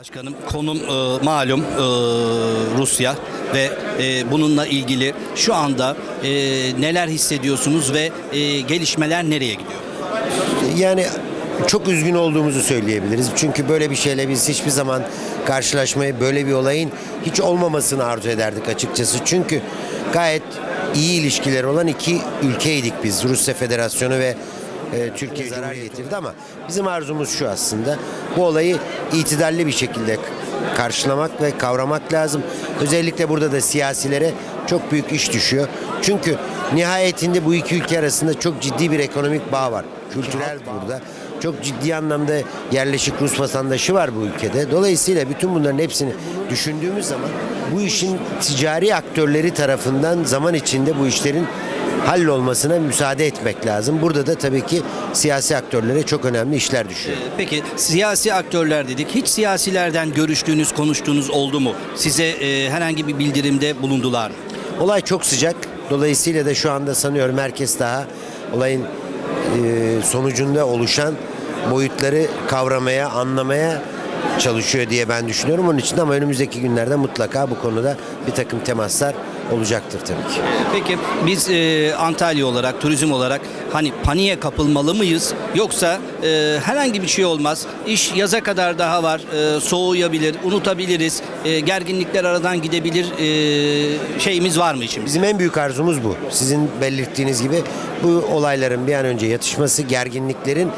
Başkanım konum e, malum e, Rusya ve e, bununla ilgili şu anda e, neler hissediyorsunuz ve e, gelişmeler nereye gidiyor? Yani çok üzgün olduğumuzu söyleyebiliriz. Çünkü böyle bir şeyle biz hiçbir zaman karşılaşmayı, böyle bir olayın hiç olmamasını arzu ederdik açıkçası. Çünkü gayet iyi ilişkileri olan iki ülkeydik biz. Rusya Federasyonu ve e, Türkiye zarar getirdi ama bizim arzumuz şu aslında. Bu olayı itidalli bir şekilde karşılamak ve kavramak lazım. Özellikle burada da siyasilere çok büyük iş düşüyor. Çünkü nihayetinde bu iki ülke arasında çok ciddi bir ekonomik bağ var. Kültürel burada. Çok ciddi anlamda yerleşik Rus vatandaşı var bu ülkede. Dolayısıyla bütün bunların hepsini düşündüğümüz zaman bu işin ticari aktörleri tarafından zaman içinde bu işlerin hallolmasına müsaade etmek lazım. Burada da tabii ki siyasi aktörlere çok önemli işler düşüyor. Peki siyasi aktörler dedik. Hiç siyasilerden görüştüğünüz, konuştuğunuz oldu mu? Size e, herhangi bir bildirimde bulundular mı? Olay çok sıcak. Dolayısıyla da şu anda sanıyorum herkes daha olayın e, sonucunda oluşan boyutları kavramaya, anlamaya çalışıyor diye ben düşünüyorum. Onun için ama önümüzdeki günlerde mutlaka bu konuda bir takım temaslar olacaktır tabii ki. Peki biz e, Antalya olarak, turizm olarak hani paniğe kapılmalı mıyız? Yoksa e, herhangi bir şey olmaz. İş yaza kadar daha var. E, soğuyabilir, unutabiliriz. E, gerginlikler aradan gidebilir. E, şeyimiz var mı içimizde? Bizim en büyük arzumuz bu. Sizin belirttiğiniz gibi bu olayların bir an önce yatışması, gerginliklerin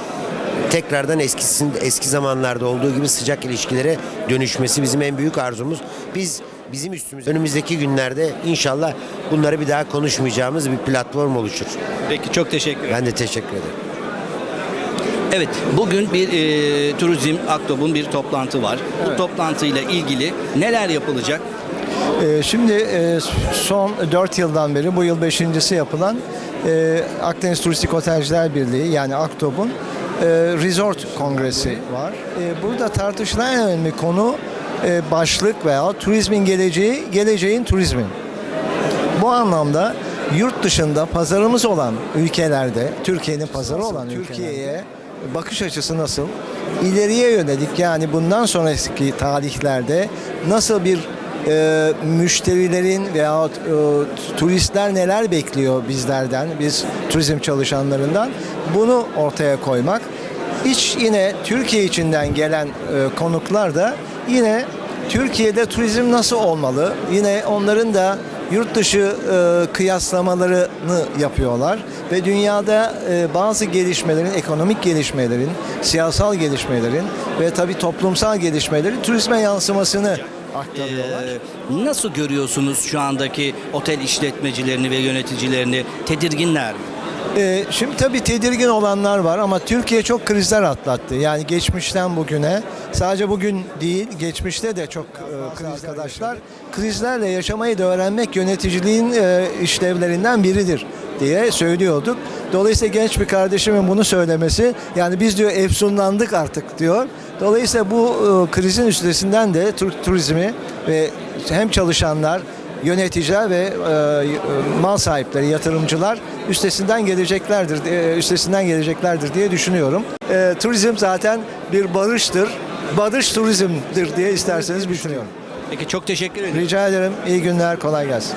tekrardan eskisin, eski zamanlarda olduğu gibi sıcak ilişkilere dönüşmesi bizim en büyük arzumuz. Biz bizim üstümüz önümüzdeki günlerde inşallah bunları bir daha konuşmayacağımız bir platform oluşur. Peki çok teşekkür ederim. Ben de teşekkür ederim. Evet, bugün bir e, turizm Aktop'un bir toplantı var. Bu toplantıyla ilgili neler yapılacak? Ee, Şimdi e, son 4 yıldan beri bu yıl 5.si yapılan e, Akdeniz Turistik Otelciler Birliği yani AKTOB'un e, Resort Kongresi var. E, Burada tartışılan en önemli konu e, başlık veya turizmin geleceği, geleceğin turizmin. Bu anlamda yurt dışında pazarımız olan ülkelerde, Türkiye'nin pazarı olan Türkiye'ye bakış açısı nasıl? İleriye yönelik yani bundan sonraki tarihlerde nasıl bir e, müşterilerin veya e, turistler neler bekliyor bizlerden, biz turizm çalışanlarından bunu ortaya koymak. İç yine Türkiye içinden gelen e, konuklar da yine Türkiye'de turizm nasıl olmalı? Yine onların da yurt dışı e, kıyaslamalarını yapıyorlar ve dünyada e, bazı gelişmelerin, ekonomik gelişmelerin, siyasal gelişmelerin ve tabii toplumsal gelişmelerin turizme yansımasını aktarıyorlar. E, nasıl görüyorsunuz şu andaki otel işletmecilerini ve yöneticilerini? Tedirginler mi? Ee, şimdi tabii tedirgin olanlar var ama Türkiye çok krizler atlattı. Yani geçmişten bugüne sadece bugün değil geçmişte de çok e, kriz arkadaşlar krizlerle yaşamayı da öğrenmek yöneticiliğin e, işlevlerinden biridir diye söylüyorduk. Dolayısıyla genç bir kardeşimin bunu söylemesi yani biz diyor efsunlandık artık diyor. Dolayısıyla bu e, krizin üstesinden de tur- turizmi ve hem çalışanlar yöneticiler ve e, mal sahipleri, yatırımcılar üstesinden geleceklerdir, e, üstesinden geleceklerdir diye düşünüyorum. E, turizm zaten bir barıştır, barış turizmdir diye isterseniz düşünüyorum. Peki çok teşekkür ederim. Rica ederim, iyi günler, kolay gelsin.